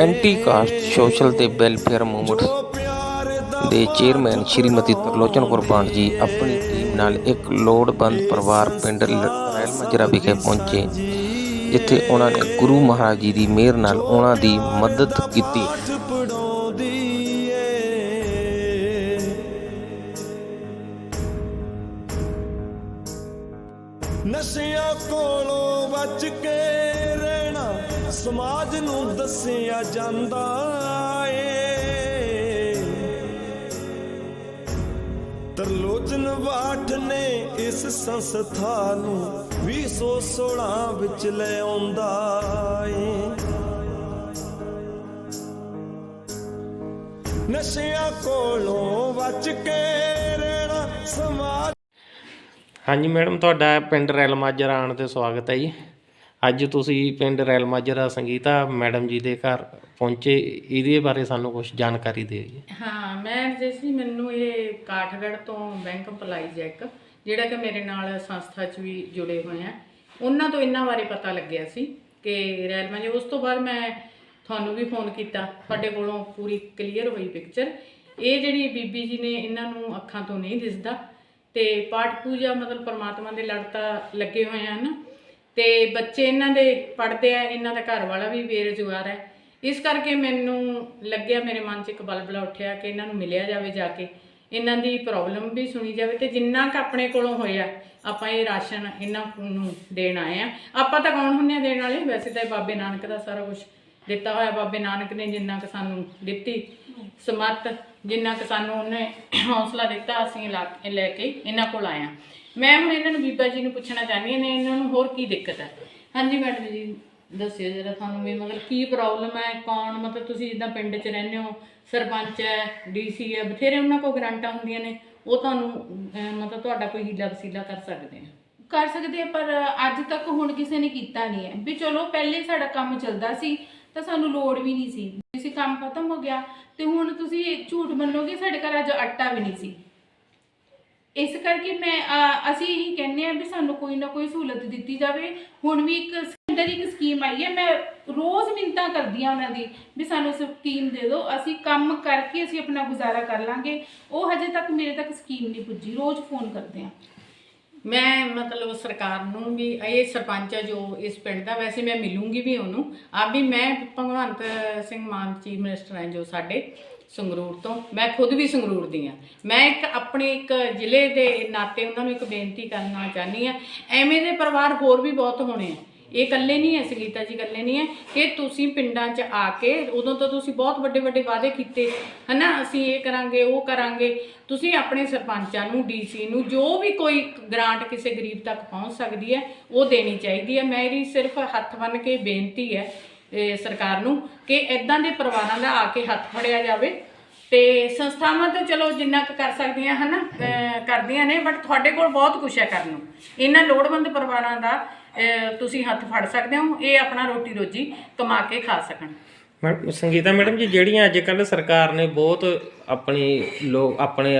Anti caste social ਤੇ welfare movements ਦੇ chairman Shrimati Tarlochan Kurban ji ਆਪਣੀ ਟੀਮ ਨਾਲ ਇੱਕ ਲੋੜਵੰਦ ਪਰਿਵਾਰ ਪਿੰਡ ਰੈਲ ਮਾਜਰਾ ਵਿਖੇ ਪਹੁੰਚੇ, ਜਿੱਥੇ ਉਹਨਾਂ ਨੇ ਗੁਰੂ ਮਹਾਰਾਜ ਜੀ ਦੀ ਮਿਹਰ ਨਾਲ ਉਹਨਾਂ ਦੀ ਮਦਦ ਕੀਤੀ। ਨਸ਼ਿਆਂ ਕੋਲੋਂ ਬਚ ਕੇ ਸਮਾਜ ਨੂੰ ਦੱਸਿਆ ਜਾਂਦਾ ਏ। ਤਰਲੋਚਨ ਬਾਠ ਨੇ ਇਸ ਸੰਸਥਾ ਨੂੰ 2016 ਵਿੱਚ ਲੈ ਆਉਂਦਾ ਏ। ਨਸ਼ਿਆਂ ਕੋਲੋਂ ਬਚ ਕੇ ਰਹਿਣਾ ਸਮਾਜ ਹਾਂਜੀ ਮੈਡਮ, ਤੁਹਾਡਾ ਪਿੰਡ ਰੈਲ ਮਾਜਰਾ ਆਉਣ ਤੇ ਸਵਾਗਤ ਹੈ ਜੀ। ਅੱਜ ਤੁਸੀਂ ਪਿੰਡ ਰੈਲ ਮਾਜਰਾ ਸੰਗੀਤਾ ਮੈਡਮ ਜੀ ਦੇ ਘਰ ਪਹੁੰਚੇ, ਇਹਦੇ ਬਾਰੇ ਸਾਨੂੰ ਕੁਝ ਜਾਣਕਾਰੀ ਦਿਓ ਜੀ। ਹਾਂ, ਮੈਂ ਜੈਸੀ, ਮੈਨੂੰ ਇਹ ਕਾਠਗੜ੍ਹ ਤੋਂ ਬੈਂਕ ਅਪਲਾਈਜ਼ ਹੈ ਇੱਕ, ਜਿਹੜਾ ਕਿ ਮੇਰੇ ਨਾਲ ਸੰਸਥਾ 'ਚ ਵੀ ਜੁੜੇ ਹੋਏ ਆ। ਉਹਨਾਂ ਤੋਂ ਇਹਨਾਂ ਬਾਰੇ ਪਤਾ ਲੱਗਿਆ ਸੀ ਕਿ ਰੈਲ ਮਾਜੇ ਉਸ ਤੋਂ ਬਾਅਦ ਮੈਂ ਤੁਹਾਨੂੰ ਵੀ ਫੋਨ ਕੀਤਾ, ਤੁਹਾਡੇ ਕੋਲੋਂ ਪੂਰੀ ਕਲੀਅਰ ਹੋਈ ਪਿਕਚਰ। ਇਹ ਜਿਹੜੀ ਬੀਬੀ ਜੀ ਨੇ ਇਹਨਾਂ ਨੂੰ ਅੱਖਾਂ ਤੋਂ ਨਹੀਂ ਦਿਸਦਾ, ਤੇ ਪਾਠ ਪੂਜਾ ਮਤਲਬ ਪਰਮਾਤਮਾ ਦੇ ਲੜਤਾ ਲੱਗੇ ਹੋਏ ਹਨ ਤੇ ਬੱਚੇ ਇਹਨਾਂ ਦੇ ਪੜ੍ਹਦੇ ਆ, ਇਹਨਾਂ ਦਾ ਘਰ ਵਾਲਾ ਵੀ ਬੇਰੁਜ਼ਗਾਰ ਹੈ। ਇਸ ਕਰਕੇ ਮੈਨੂੰ ਲੱਗਿਆ ਮੇਰੇ ਮਨ 'ਚ ਇੱਕ ਬਲਬਲਾ ਉੱਠਿਆ ਕਿ ਇਹਨਾਂ ਨੂੰ ਮਿਲਿਆ ਜਾਵੇ ਜਾ ਕੇ। ਇਹਨਾਂ ਦੀ ਪ੍ਰੋਬਲਮ ਵੀ ਸੁਣੀ ਜਾਵੇ ਤੇ ਜਿੰਨਾ ਕੁ ਆਪਣੇ ਕੋਲੋਂ ਹੋਇਆ, ਆਪਾਂ ਇਹ ਰਾਸ਼ਨ ਇਹਨਾਂ ਨੂੰ ਦੇਣ ਆਏ ਆ। ਆਪਾਂ ਤਾਂ ਕੌਣ ਹੁੰਨੇ ਆ ਦੇਣ ਵਾਲੇ? ਵੈਸੇ ਤਾਂ ਇਹ ਬਾਬੇ ਨਾਨਕ ਦਾ ਸਾਰਾ ਕੁਝ ਦਿੱਤਾ ਹੋਇਆ। ਬਾਬੇ ਨਾਨਕ ਨੇ ਜਿੰਨਾ ਕੁ ਸਾਨੂੰ ਦਿੱਤੀ ਸਮੱਤ ਜਿੰਨਾ ਕੁ ਸਾਨੂੰ ਉਹਨੇ ਹੌਸਲਾ ਦਿੱਤਾ, ਅਸੀਂ ਲਾ ਲੈ ਕੇ ਇਹਨਾਂ ਕੋਲ ਆਏ ਆਇਆ ਮੈਂ ਹੁਣ ਇਹਨਾਂ ਨੂੰ ਬੀਬਾ ਜੀ ਨੂੰ ਪੁੱਛਣਾ ਚਾਹੁੰਦੀ ਹਾਂ ਨੇ ਇਹਨਾਂ ਨੂੰ ਹੋਰ ਕੀ ਦਿੱਕਤ ਹੈ? ਹਾਂਜੀ ਮੈਡਮ ਜੀ ਦੱਸਿਓ ਜਰਾ ਤੁਹਾਨੂੰ ਵੀ ਮਤਲਬ ਕੀ ਪ੍ਰੋਬਲਮ ਹੈ ਕੌਣ ਮਤਲਬ ਤੁਸੀਂ ਜਿੱਦਾਂ ਪਿੰਡ 'ਚ ਰਹਿੰਦੇ ਹੋ ਸਰਪੰਚ ਹੈ ਡੀਸੀ ਹੈ ਬਥੇਰੇ ਉਹਨਾਂ ਕੋਲ ਗਰੰਟਾਂ ਹੁੰਦੀਆਂ ਨੇ ਉਹ ਤੁਹਾਨੂੰ ਅਹ, ਮਤਲਬ ਤੁਹਾਡਾ ਕੋਈ ਹੀਲਾ ਵਸੀਲਾ ਕਰ ਸਕਦੇ ਆ? ਕਰ ਸਕਦੇ ਆ ਪਰ ਅੱਜ ਤੱਕ ਹੁਣ ਕਿਸੇ ਨੇ ਕੀਤਾ ਨਹੀਂ ਹੈ। ਵੀ ਚਲੋ ਪਹਿਲੇ ਸਾਡਾ ਕੰਮ ਚੱਲਦਾ ਸੀ ਤਾਂ ਸਾਨੂੰ ਲੋੜ ਵੀ ਨਹੀਂ ਸੀ। ਸੀ ਕੰਮ ਖਤਮ ਹੋ ਗਿਆ ਤੇ ਹੁਣ ਤੁਸੀਂ ਝੂਠ ਮੰਨੋਗੇ ਸਾਡੇ ਘਰ ਅੱਜ ਆਟਾ ਵੀ ਨਹੀਂ ਸੀ। ਇਸ ਕਰਕੇ ਮੈਂ ਅਹ, ਅਸੀਂ ਇਹੀ ਕਹਿੰਦੇ ਆ ਵੀ ਸਾਨੂੰ ਕੋਈ ਨਾ ਕੋਈ ਸਹੂਲਤ ਦਿੱਤੀ ਜਾਵੇ। ਹੁਣ ਵੀ ਇੱਕ ਸੈਂਟਰ ਇੱਕ ਸਕੀਮ ਆਈ ਹੈ ਮੈਂ ਰੋਜ਼ ਮਿੰਤਾ ਕਰਦੀ ਆ ਉਹਨਾਂ ਦੀ ਵੀ ਸਾਨੂੰ ਸਕੀਮ ਦੇ ਦਿਓ ਅਸੀਂ ਕੰਮ ਕਰਕੇ ਅਸੀਂ ਆਪਣਾ ਗੁਜ਼ਾਰਾ ਕਰ ਲਾਂਗੇ। ਉਹ ਹਜੇ ਤੱਕ ਮੇਰੇ ਤੱਕ ਸਕੀਮ ਨਹੀਂ ਪੁੱਜੀ ਰੋਜ਼ ਫੋਨ ਕਰਦੇ ਆ ਮੈਂ ਮਤਲਬ ਸਰਕਾਰ ਨੂੰ ਵੀ ਇਹ ਸਰਪੰਚ ਹੈ ਜੋ ਇਸ ਪਿੰਡ ਦਾ ਵੈਸੇ ਮੈਂ ਮਿਲੂੰਗੀ ਵੀ ਉਹਨੂੰ। ਆ ਵੀ ਮੈਂ ਭਗਵੰਤ ਸਿੰਘ ਮਾਨ ਚੀਫ ਮਿਨਿਸਟਰ ਹੈ ਜੋ ਸਾਡੇ। ਸੰਗਰੂਰ ਤੋਂ। ਮੈਂ ਖੁਦ ਵੀ ਸੰਗਰੂਰ ਦੀ ਆ ਮੈਂ ਇੱਕ ਆਪਣੇ ਇੱਕ ਜ਼ਿਲ੍ਹੇ ਦੇ ਨਾਤੇ ਉਹਨਾਂ ਨੂੰ ਇੱਕ ਬੇਨਤੀ ਕਰਨਾ ਚਾਹਨੀ ਆ ਐਵੇਂ ਦੇ ਪਰਿਵਾਰ ਹੋਰ ਵੀ ਬਹੁਤ ਹੋਣੇ ਆ। ਇਹ ਇਕੱਲੇ ਨਹੀਂ ਹੈ, ਸੰਗੀਤਾ ਜੀ ਇਕੱਲੇ ਨਹੀਂ ਹੈ ਕਿ ਤੁਸੀਂ ਪਿੰਡਾਂ 'ਚ ਆ ਕੇ ਉਦੋਂ ਤਾਂ ਤੁਸੀਂ ਬਹੁਤ ਵੱਡੇ ਵੱਡੇ ਵਾਅਦੇ ਕੀਤੇ, ਹਨਾ? ਅਸੀਂ ਇਹ ਕਰਾਂਗੇ, ਉਹ ਕਰਾਂਗੇ। ਤੁਸੀਂ ਆਪਣੇ ਸਰਪੰਚਾਂ ਨੂੰ, ਡੀਸੀ ਨੂੰ ਜੋ ਵੀ ਕੋਈ ਗ੍ਰਾਂਟ ਕਿਸੇ ਗਰੀਬ ਤੱਕ ਪਹੁੰਚ ਸਕਦੀ ਹੈ, ਉਹ ਦੇਣੀ ਚਾਹੀਦੀ ਹੈ। ਮੇਰੀ ਸਿਰਫ ਹੱਥ ਬੰਨ ਕੇ ਬੇਨਤੀ ਹੈ ਸਰਕਾਰ ਨੂੰ ਕਿ ਇਦਾਂ ਦੇ ਪਰਿਵਾਰਾਂ ਦਾ ਆ ਕੇ ਹੱਥ ਫੜਿਆ ਜਾਵੇ। ਤੇ ਸੰਸਥਾਵਾਂ ਤਾਂ ਚਲੋ ਜਿੰਨਾ ਕੁ ਕਰ ਸਕਦੀਆਂ ਹਨਾ ਕਰਦੀਆਂ ਨੇ ਬਟ ਤੁਹਾਡੇ ਕੋਲ ਬਹੁਤ ਕੁਝ ਹੈ ਕਰਨ ਨੂੰ। ਇਹਨਾਂ ਲੋੜਵੰਦ ਪਰਿਵਾਰਾਂ ਦਾ ਤੁਸੀਂ ਹੱਥ ਫੜ ਸਕਦੇ ਹੋ ਇਹ ਆਪਣਾ ਰੋਟੀ ਰੋਜੀ ਕਮਾ ਕੇ ਖਾ ਸਕਣ। ਸੰਗੀਤਾ ਮੈਡਮ ਜੀ ਜਿਹੜੀਆਂ ਅੱਜ ਕੱਲ ਸਰਕਾਰ ਨੇ ਬਹੁਤ ਆਪਣੀ ਲੋਕ ਆਪਣੇ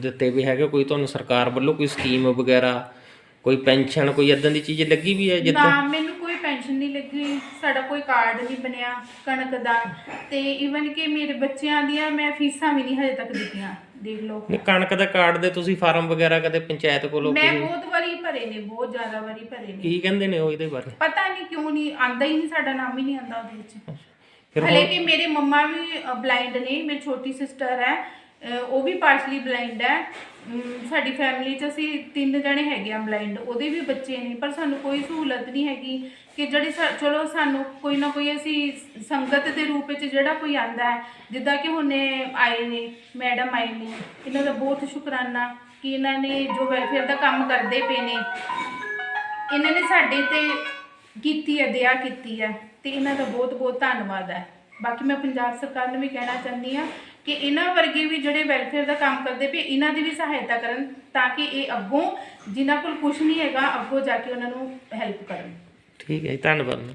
ਦਿੱਤੇ ਵੀ ਹੈਗੇ ਕੋਈ ਤੁਹਾਨੂੰ ਸਰਕਾਰ ਵੱਲੋਂ ਕੋਈ ਸਕੀਮ ਵਗੈਰਾ ਕੋਈ ਪੈਨਸ਼ਨ ਕੋਈ ਇਦਾਂ ਦੀ ਚੀਜ਼ ਲੱਗੀ ਵੀ ਹੈ ਜਿੱਦਾਂ ਨਾ ਮੈਨੂੰ ਪੈਨਸ਼ਨ ਨਹੀਂ ਲੱਗੀ ਸਾਡਾ ਕੋਈ ਕਾਰਡ ਨਹੀਂ ਬਣਿਆ ਕਣਕ ਦਾ। ਤੇ ਇਵਨ ਕਿ ਮੇਰੇ ਬੱਚਿਆਂ ਦੀਆਂ ਮੈਂ ਫੀਸਾਂ ਵੀ ਨਹੀਂ ਹਜੇ ਤੱਕ ਦਿੱਤੀਆਂ ਦੇਖ ਲਓ। ਨਹੀਂ ਕਣਕ ਦਾ ਕਾਰਡ ਦੇ ਤੁਸੀਂ ਫਾਰਮ ਵਗੈਰਾ ਕਦੇ ਪੰਚਾਇਤ ਕੋਲੋਂ ਮੈਂ ਕੋਈ- ਬਹੁਤ ਵਾਰੀ ਭਰੇ ਨੇ ਬਹੁਤ ਜ਼ਿਆਦਾ ਵਾਰੀ ਭਰੇ ਨੇ। ਕੀ ਕਹਿੰਦੇ ਨੇ ਉਹ ਇਹਦੇ ਬਾਰੇ? ਪਤਾ ਨਹੀਂ ਕਿਉਂ ਨਹੀਂ ਆਂਦਾ ਹੀ ਨਹੀਂ ਸਾਡਾ ਨਾਮ ਹੀ ਨਹੀਂ ਆਂਦਾ ਉਹਦੇ ਵਿੱਚ। ਫਿਰ ਹਲੇ ਕਿ ਮੇਰੇ ਮੰਮਾ ਵੀ ਬਲਾਈਂਡ ਨੇ ਮੇਰੀ ਛੋਟੀ ਸਿਸਟਰ ਹੈ। ਉਹ ਵੀ ਪਾਰਸ਼ਲੀ ਬਲਾਈਂਡ ਹੈ। ਸਾਡੀ ਫੈਮਿਲੀ 'ਚ ਅਸੀਂ ਤਿੰਨ ਜਣੇ ਹੈਗੇ ਆ ਬਲਾਈਂਡ ਉਹਦੇ ਵੀ ਬੱਚੇ ਨੇ, ਪਰ ਸਾਨੂੰ ਕੋਈ ਸਹੂਲਤ ਨਹੀਂ ਹੈਗੀ ਕਿ ਜਿਹੜੀ ਸਾ- ਚਲੋ ਸਾਨੂੰ ਕੋਈ ਨਾ ਕੋਈ ਅਸੀਂ ਸੰਗਤ ਦੇ ਰੂਪ ਵਿੱਚ ਜਿਹੜਾ ਕੋਈ ਆਂਦਾ ਹੈ, ਜਿੱਦਾਂ ਕਿ ਹੁਣੇ ਆਏ ਨੇ, ਮੈਡਮ ਆਏ ਨੇ, ਇਹਨਾਂ ਦਾ ਬਹੁਤ ਸ਼ੁਕਰਾਨਾ ਕਿ ਇਹਨਾਂ ਨੇ ਜੋ ਵੈਲਫੇਅਰ ਦਾ ਕੰਮ ਕਰਦੇ ਪਏ ਨੇ, ਇਹਨਾਂ ਨੇ ਸਾਡੇ ਤੇ ਕੀਤੀ ਹੈ, ਦਇਆ ਕੀਤੀ ਹੈ, ਤੇ ਇਹਨਾਂ ਦਾ ਬਹੁਤ ਬਹੁਤ ਧੰਨਵਾਦ ਹੈ। ਬਾਕੀ ਮੈਂ ਪੰਜਾਬ ਸਰਕਾਰ ਨੂੰ ਵੀ ਕਹਿਣਾ ਚਾਹੁੰਦੀ ਆ ਕਿ ਇਹਨਾਂ ਵਰਗੇ ਵੀ ਜਿਹੜੇ ਵੈਲਫੇਅਰ ਦਾ ਕੰਮ ਕਰਦੇ ਪਏ, ਇਹਨਾਂ ਦੀ ਵੀ ਸਹਾਇਤਾ ਕਰਨ ਤਾਂ ਕਿ ਇਹ ਅੱਗੋਂ ਜਿਨ੍ਹਾਂ ਕੋਲ ਕੁਝ ਨਹੀਂ ਹੈਗਾ, ਅੱਗੋਂ ਜਾ ਕੇ ਉਹਨਾਂ ਨੂੰ ਹੈਲਪ ਕਰਨ। ਠੀਕ ਹੈ ਜੀ, ਧੰਨਵਾਦ।